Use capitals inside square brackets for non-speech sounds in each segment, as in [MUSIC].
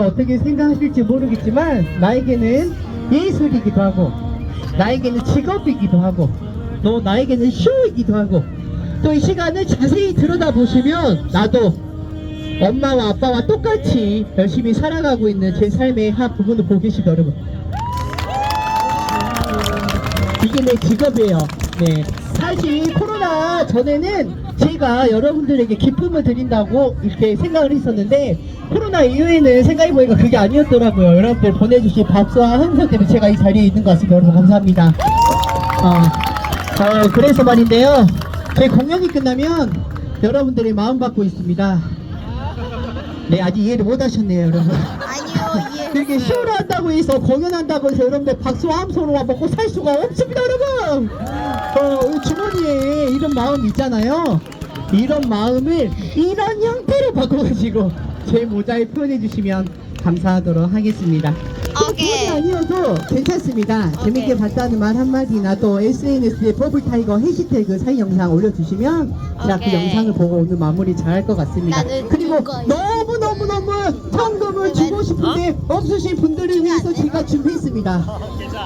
어떻게 생각하실지 모르겠지만 나에게는 예술이기도 하고 나에게는 직업이기도 하고 또 나에게는 쇼이기도 하고 또 이 시간을 자세히 들여다보시면 나도 엄마와 아빠와 똑같이 열심히 살아가고 있는 제 삶의 한 부분을 보고 계시죠 여러분 이게 내 직업이에요. 네. 사실 코로나 전에는 제가 여러분들에게 기쁨을 드린다고 이렇게 생각을 했었는데 코로나 이후에는 생각해보니까 그게 아니었더라고요. 여러분들 보내주신 박수와 함성 때문에 제가 이 자리에 있는 것 같습니다. 여러분 감사합니다. 어, 어, 그래서 말인데요. 제 공연이 끝나면 여러분들의 마음 받고 있습니다. 네, 아직 이해를 못 하셨네요, 여러분. 이해. [LAUGHS] 이렇게 쇼를 한다고 해서 공연한다고 해서 여러분들 박수와 함성으로만 먹고 살 수가 없습니다 여러분 어, 이 주머니에 이런 마음 있잖아요 이런 마음을 이런 형태로 바꿔가지고 제 모자에 표현해 주시면 감사하도록 하겠습니다 아니어도 괜찮습니다 재밌게 봤다는 말 한마디나 또 SNS에 버블타이거 해시태그 사진 영상 올려주시면 제가 그 오케이. 영상을 보고 오늘 마무리 잘 할 것 같습니다 나는 그리고 너무너무너무 현금을 주고 싶은데 없으신 분들을 위해서 제가 준비했습니다.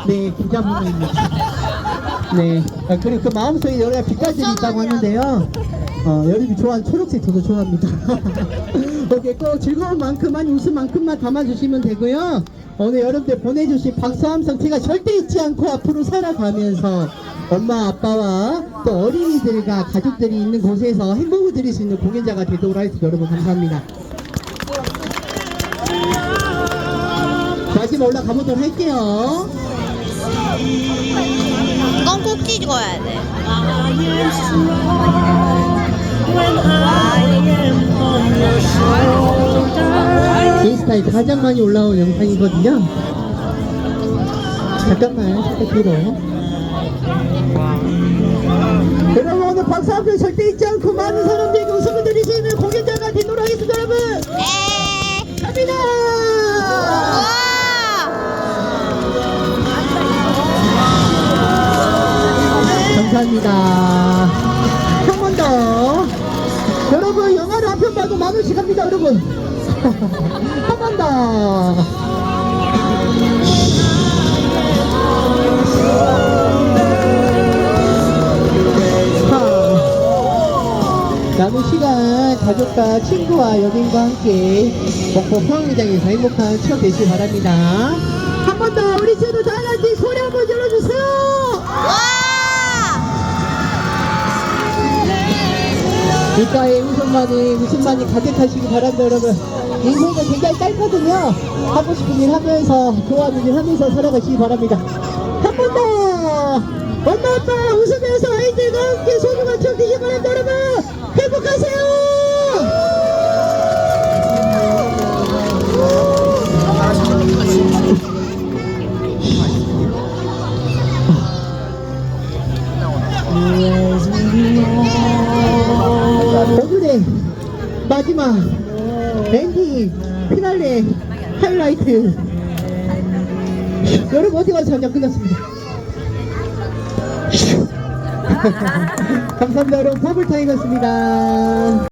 네, 기자분입니다. 네, 아, 그리고 그 마음속에 여러 가지 빛깔들이 있다고 하는데요. 어, 여러분이 좋아하는 초록색 저도 좋아합니다. [LAUGHS] 꼭 즐거운 만큼만, 웃음 만큼만 담아주시면 되고요. 오늘 여러분들 보내주신 박수 함성 제가 절대 잊지 않고 앞으로 살아가면서 엄마, 아빠와 또 어린이들과 가족들이 있는 곳에서 행복을 드릴 수 있는 공연자가 되도록 하겠습니다. 여러분 감사합니다. 마지막 올라가 보도록 할게요. 이건 꼭 찍어야 돼. 인 스타에 가장 많이 올라온 영상이거든요. 잠깐만, 살짝 뒤로. 여러분, 오늘 박수 한번 절대 잊지 않고 많은 사람들에게 웃음을 드리시는 공연자가 되도록 하겠습니다, 여러분. 에. 갑니다! 감사합니다. 한 번 더. 여러분, 영화를 한 편 봐도 만 원씩 합니다, 여러분. 한 번 더. 자, 남은 시간 가족과 친구와 연인과 함께 목포 포항회장에서 행복한 추억 되시기 바랍니다. 한 번 더 우리 친구 다 같이 소리 한번 질러주세요. 와. 귓가에 웃음만이 웃음만이 가득하시기 바랍니다 여러분 인생은 굉장히 짧거든요. 하고 싶은 일 하면서 좋아하는 일 하면서 살아가시기 바랍니다. 한 번 더! 엄마 아빠 웃으면서 아이들과 함께 소중한 추억 되시기 바랍니다 여러분 행복하세요! 오늘의 마지막 엔딩 피날레 하이라이트. 여러분 어디 가서 전혀 끝났습니다. [LAUGHS] 감사합니다 여러분. 버블타이거였습니다